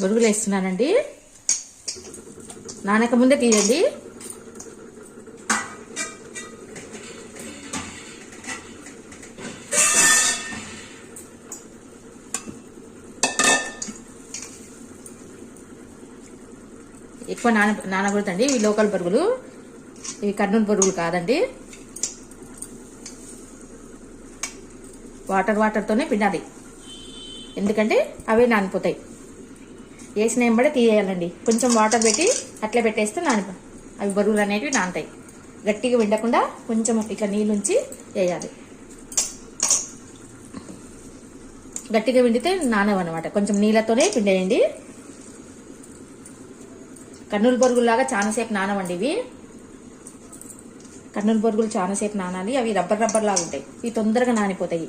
బొరుగులు వేస్తున్నానండి నానక ముందే తీయండి. ఎక్కువ నాన నానకూడదండి ఇవి లోకల్ బొరుగులు. ఇవి కర్నూలు బొరుగులు కాదండి. వాటర్ వాటర్తోనే పిండాలి. ఎందుకంటే అవే నానిపోతాయి. వేసిన వెంబడే తీయాలండి కొంచెం వాటర్ పెట్టి అట్లే పెట్టేస్తే నానిపో. అవి బరువులు అనేవి నానతాయి. గట్టిగా విండకుండా కొంచెం ఇట్లా నీళ్ళుంచి వేయాలి. గట్టిగా విండితే నానవన్నమాట. కొంచెం నీళ్ళతోనే పిండేయండి. కర్నూలు బొరుగుల్లాగా చాలాసేపు నానవండి ఇవి. కర్నూలు బొరుగులు చాలాసేపు నానాలి. అవి రబ్బర్ రబ్బర్ లాగా ఉంటాయి ఇవి తొందరగా నానిపోతాయి.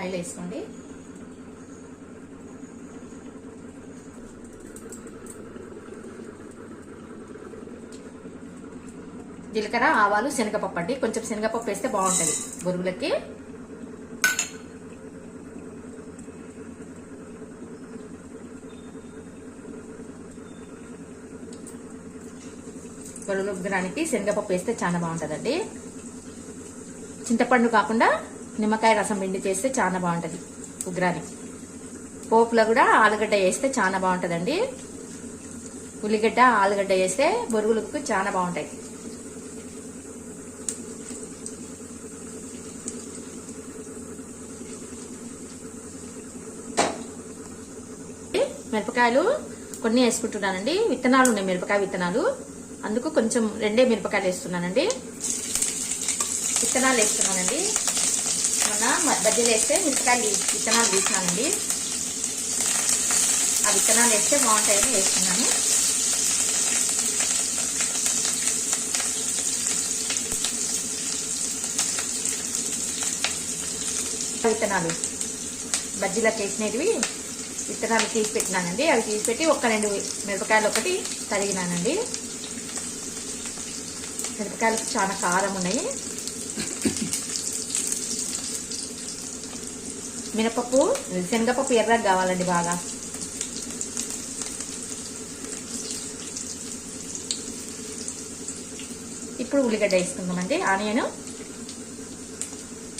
ఆయిల్ వేసుకోండి. జీలకర్ర ఆవాలు శనగపప్పు అండి. కొంచెం శనగపప్పు వేస్తే బాగుంటుంది బొరుగులకి. బొరుగుల శనగపప్పు వేస్తే చాలా బాగుంటుందండి. చింతపండు కాకుండా నిమ్మకాయ రసం పిండి చేస్తే చాలా బాగుంటుంది ఉగ్రానికి పోపులో కూడా ఆలుగడ్డ వేస్తే చాలా బాగుంటుందండి. ఉల్లిగడ్డ ఆలుగడ్డ వేస్తే బొరుగులకు చాలా బాగుంటాయి. మిరపకాయలు కొన్ని వేసుకుంటున్నానండి. విత్తనాలు ఉన్నాయి మిరపకాయ విత్తనాలు. అందుకు కొంచెం రెండే మిరపకాయలు వేస్తున్నానండి. విత్తనాలు వేస్తున్నానండి. మొన్న బజ్జీలు వేస్తే మిరపకాయలు విత్తనాలు తీసినానండి ఆ విత్తనాలు వేస్తే బాగుంటాయని వేస్తున్నాను. విత్తనాలు బజ్జీలకు వేసినవి విత్తనాలు తీసి పెట్టినానండి. అవి తీసి పెట్టి ఒక్క రెండు మిరపకాయలు ఒకటి తరిగినానండి. మిరపకాయలు చాలా కారం ఉన్నాయి. మినపప్పు శనగపప్పు ఎర్రగా కావాలండి బాగా. ఇప్పుడు ఉల్లిగడ్డ వేసుకుందామండి. ఆనియన్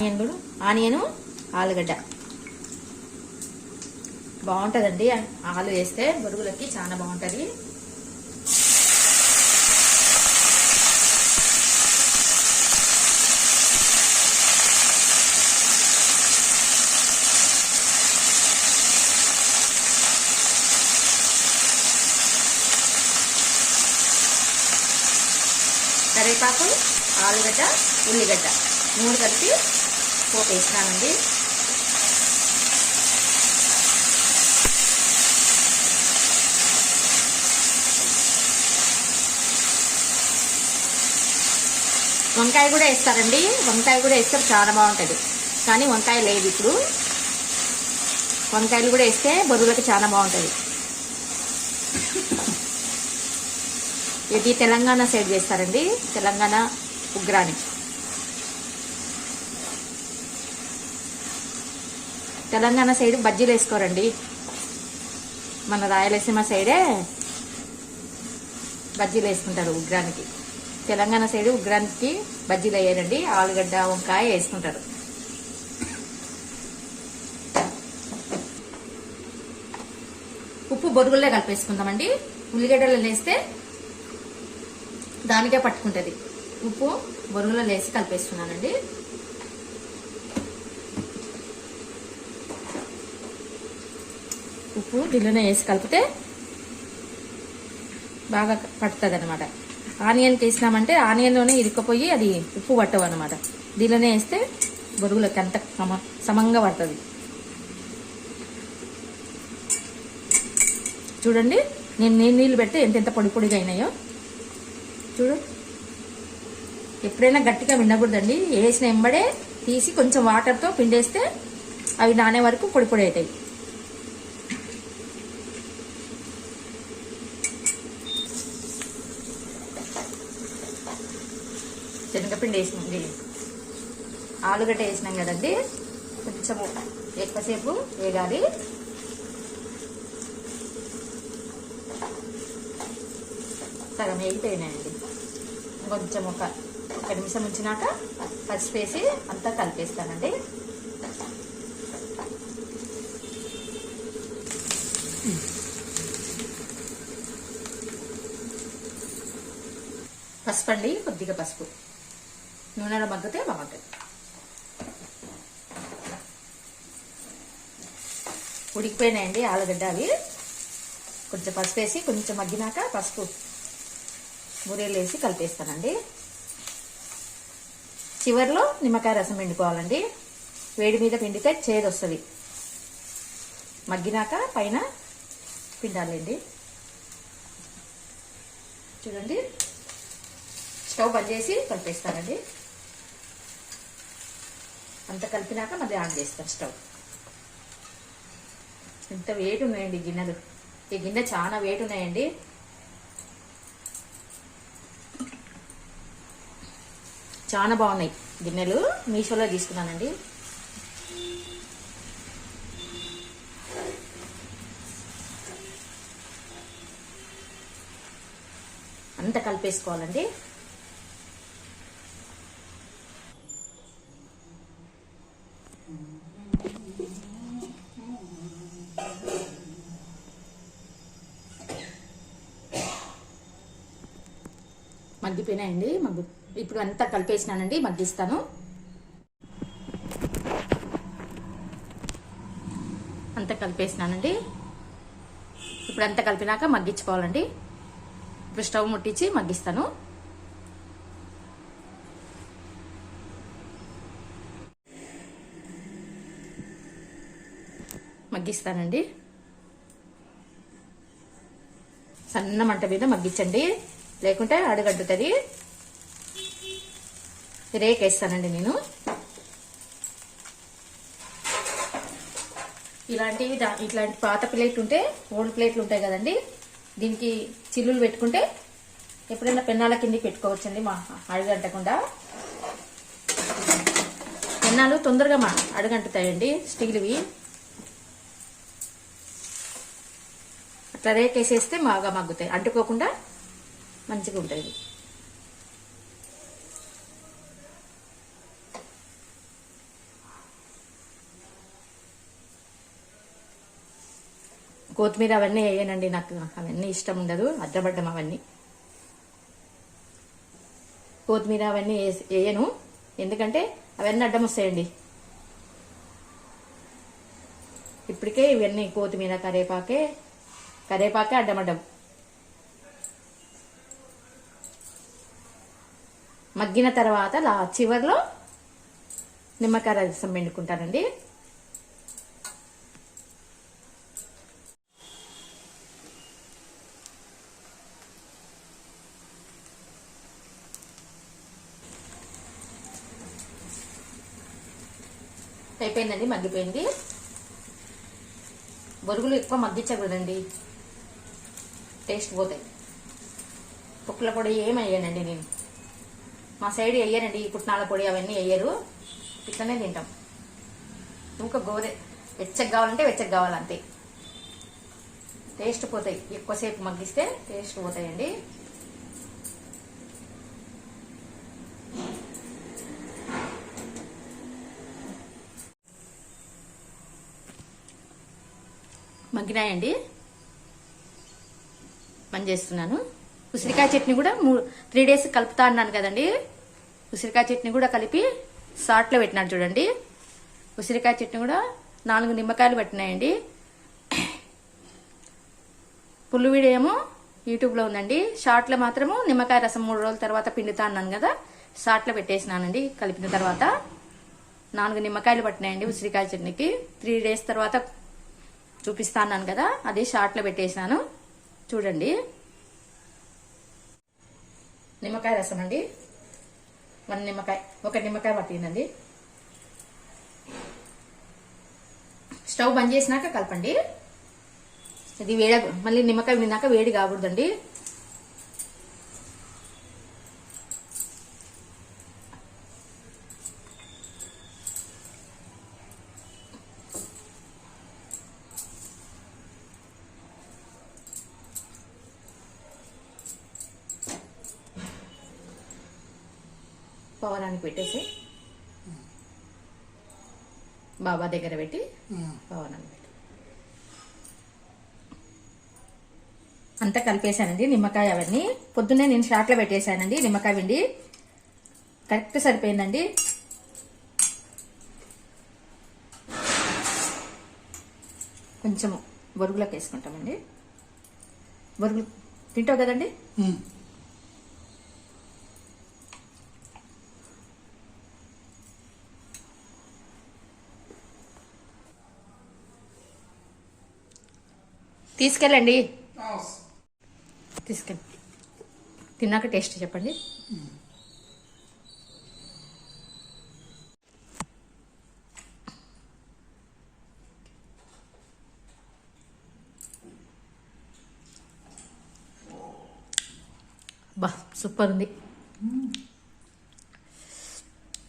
ఆనియన్ కూడా ఆనియన్ ఆలుగడ్డ. బాగుంటుందండి. ఆలు వేస్తే బొరుగులకి చాలా బాగుంటుంది. కరివేపాకు ఆలుగడ్డ ఉల్లిగడ్డ మూడు కలిపి పోపు వేసినానండి. వంకాయ కూడా వేస్తారండి. వంకాయ కూడా వేస్తే చాలా బాగుంటుంది. కానీ వంకాయ లేదు ఇప్పుడు. వంకాయలు కూడా వేస్తే బొరుగులకి చాలా బాగుంటుంది. ఇది తెలంగాణ సైడ్ చేస్తారండి. తెలంగాణ ఉగ్రాని తెలంగాణ సైడ్ బజ్జీలు వేసుకోరండి. మన రాయలసీమ సైడే బజ్జీలు వేసుకుంటారు ఉగ్రానికి. తెలంగాణ సైడ్ ఉగ్రానికి బజ్జీలు వేయరండి. ఆలుగడ్డ వంకాయ వేసుకుంటారు. ఉప్పు బొరుగుల్లో కలిపేసుకుందామండి. ఉల్లిగడ్డలు వేస్తే దానికే పట్టుకుంటుంది. ఉప్పు బొరుగులో వేసి కలిపేస్తున్నానండి. ఉప్పు దీనిలోనే వేసి కలిపితే బాగా పడుతుంది అనమాట ఆనియన్ వేసినామంటే ఆనియన్లోనే ఇరుక్కపోయి అది ఉప్పు పట్టవు అనమాట దీనిలోనే వేస్తే బొరుగులకి అంత సమ సమంగా పడుతుంది. చూడండి నేను నీళ్ళు నీళ్ళు పెడితే ఎంత ఎంత పొడి పొడిగా అయినాయో. చూడు. ఎప్పుడైనా గట్టిగా వినకూడదండి. వేసిన ఎంబడే తీసి కొంచెం వాటర్తో పిండేస్తే అవి నానే వరకు పొడి పొడి అవుతాయి. శనగపిండి వేసినాం ఆలుగడ్డ వేసినాం కదండి. కొంచెము ఎక్కువసేపు వేగాలి. సగం వేగిపోయినాయండి. కొంచెం ఒక ఒక నిమిషం ఉంచినాక పసుపు వేసి అంతా కలిపేస్తానండి. పసుపు అండి కొద్దిగా పసుపు. నూనెలో మగ్గితే బాగుంటుంది. ఉడికిపోయినాయండి ఆలుగడ్డ అవి. కొంచెం పసుపు వేసి కొంచెం మగ్గినాక పసుపు మురియలు వేసి కలిపేస్తానండి. చివరిలో నిమ్మకాయ రసం పిండుకోవాలండి. వేడి మీద పిండితే చేదు వస్తుంది మగ్గినాక పైన పిండాలండి. చూడండి. స్టవ్ బంద్ చేసి కలిపేస్తానండి. అంత కలిపినాక మళ్ళీ ఆన్ చేస్తాను స్టవ్. ఇంత వేటు ఉన్నాయండి గిన్నెలు. ఈ గిన్నె చాలా వేడి ఉన్నాయండి. చాలా బాగున్నాయి గిన్నెలు మీషోలో తీసుకున్నానండి. అంత కలిపేసుకోవాలండి. మగ్గిపోయినాయండి మగ్గు ఇప్పుడు అంతా కలిపేసినానండి మగ్గిస్తాను. అంతా కలిపేసినానండి. ఇప్పుడు అంతా కలిపినాక మగ్గించుకోవాలండి. ఇప్పుడు స్టవ్ ముట్టించి మగ్గిస్తాను. మగ్గిస్తానండి. సన్న మంట మీద మగ్గించండి. లేకుంటే అడుగడ్డుతుంది రేక్ వేస్తానండి నేను ఇలాంటివి ఇట్లాంటి పాత ప్లేట్ ఉంటే ఓల్డ్ ప్లేట్లు ఉంటాయి కదండి. దీనికి చిల్లులు పెట్టుకుంటే ఎప్పుడైనా పెన్నాల కిందికి పెట్టుకోవచ్చండి మా అడుగంటకుండా పెన్నాలు తొందరగా మా అడుగంటుతాయండి స్టీల్వి. అట్లా రేకేసేస్తే బాగా మగ్గుతాయి. అంటుకోకుండా మంచిగా ఉంటుంది కొత్తిమీర అవన్నీ వేయనండి. నాకు అవన్నీ ఇష్టం ఉండదు. అద్దబడ్డం అవన్నీ. కొత్తిమీర అవన్నీ వేసి- వేయను. ఎందుకంటే అవన్నీ అడ్డం వస్తాయండి. ఇప్పటికే ఇవన్నీ కొత్తిమీర కరేపాకే కరేపాకే అడ్డమడ్డం. మగ్గిన తర్వాత చివరిలో చివర్లో నిమ్మకాయ రసం పిండుకుంటానండి. అయిపోయిందండి మగ్గిపోయింది. బొరుగులు ఎక్కువ మగ్గించకూడదండి. టేస్ట్ పోతాయి. పుక్కల పొడి ఏమి వేయనండి నేను. మా సైడ్ వేయనండి పుట్నాల పొడి అవన్నీ వేయరు. ఇట్లనే తింటాం. ఇంకా గోరే వెచ్చగా కావాలంటే వెచ్చగా కావాలంతే. టేస్ట్ పోతాయి. ఎక్కువసేపు మగ్గిస్తే టేస్ట్ పోతాయండి. మగ్గినాయండి పని చేస్తున్నాను. ఉసిరికాయ చట్నీ కూడా త్రీ డేస్ కలుపుతా అన్నాను కదండి. ఉసిరికాయ చట్నీ కూడా కలిపి సాట్లో పెట్టినాడు చూడండి. ఉసిరికాయ చట్నీ కూడా నాలుగు నిమ్మకాయలు పట్టినాయండి. పుల్లువిడి ఏమో యూట్యూబ్లో ఉందండి. షార్ట్లో మాత్రము నిమ్మకాయ రసం మూడు రోజుల తర్వాత పిండుతా అన్నాను కదా. షార్ట్లో పెట్టేసినానండి కలిపిన తర్వాత. నాలుగు నిమ్మకాయలు పట్టినాయండి ఉసిరికాయ చట్నీకి. త్రీ డేస్ తర్వాత చూపిస్తాను కదా అది షార్ట్లో పెట్టేసినాను. చూడండి. నిమ్మకాయ రసం అండి. వన్ నిమ్మకాయ ఒక నిమ్మకాయ పట్టిందండి. స్టవ్ బంద్ చేసినాక కలపండి. ఇది వేడ మళ్ళీ నిమ్మకాయ నిన్నాక వేడి కాకూడదండి. పవనానికి పెట్టేసి బాబా దగ్గర పెట్టి పవనాన్ని పెట్టి. అంతా కలిపేశానండి నిమ్మకాయ అవన్నీ. పొద్దున్నే నేను షాట్లో పెట్టేశానండి నిమ్మకాయ పిండి. కరెక్ట్ సరిపోయిందండి. కొంచెము బొరుగులకు వేసుకుంటామండి. బొరుగులు తింటావు కదండి? తీసుకెళ్ళండి. తీసుకెళ్ళి తిన్నాక టేస్ట్ చెప్పండి. బా సూపర్ ఉంది.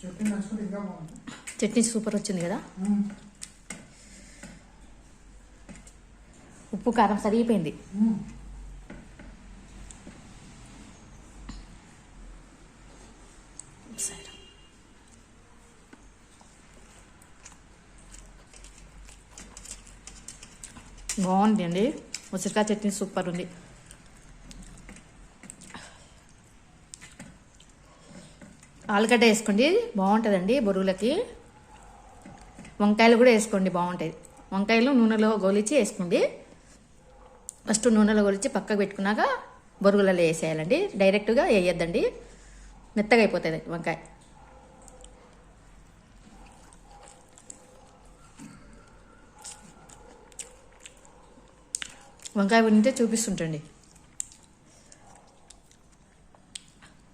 చట్నీ బాగుంటుంది చట్నీ సూపర్ వచ్చింది కదా? ఉప్పు కారం సరిగిపోయింది. సరే. బాగుంది అండి. ఉసిరికాయ చట్నీ సూపర్ ఉంది. ఆలుగడ్డ వేసుకోండి. బాగుంటుందండి బొరుగులకి. వంకాయలు కూడా వేసుకోండి బాగుంటాయి. వంకాయలు నూనెలో గోలిచి వేసుకోండి. ఫస్ట్ నూనెలో గురించి పక్కకు పెట్టుకున్నాక బొరుగులలో వేసేయాలండి. డైరెక్ట్గా వేయొద్దండి. మెత్తగా అయిపోతుంది వంకాయ. వంకాయ ఉంటే చూపిస్తుంటండి.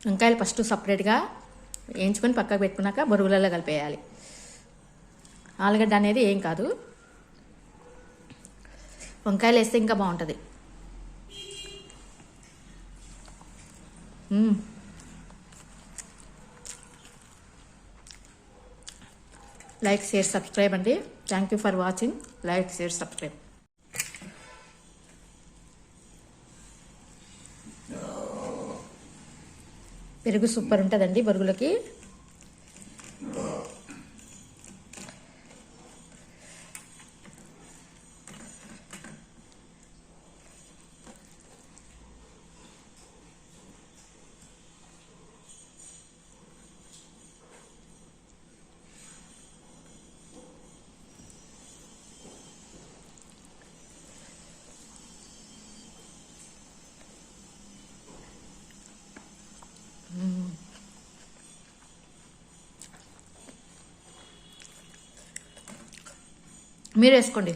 వంకాయలు ఫస్ట్ సపరేట్గా వేయించుకొని పక్కకు పెట్టుకున్నాక బొరుగులలో కలిపేయాలి. ఆలుగడ్డ అనేది ఏం కాదు. వంకాయలు వేస్తే ఇంకా బాగుంటుంది. లైక్ షేర్ సబ్స్క్రైబ్ అండి. Thank you for watching. Like share subscribe. పెరుగు సూపర్ ఉంటుందండి బరుగులకి. మీరు వేసుకోండి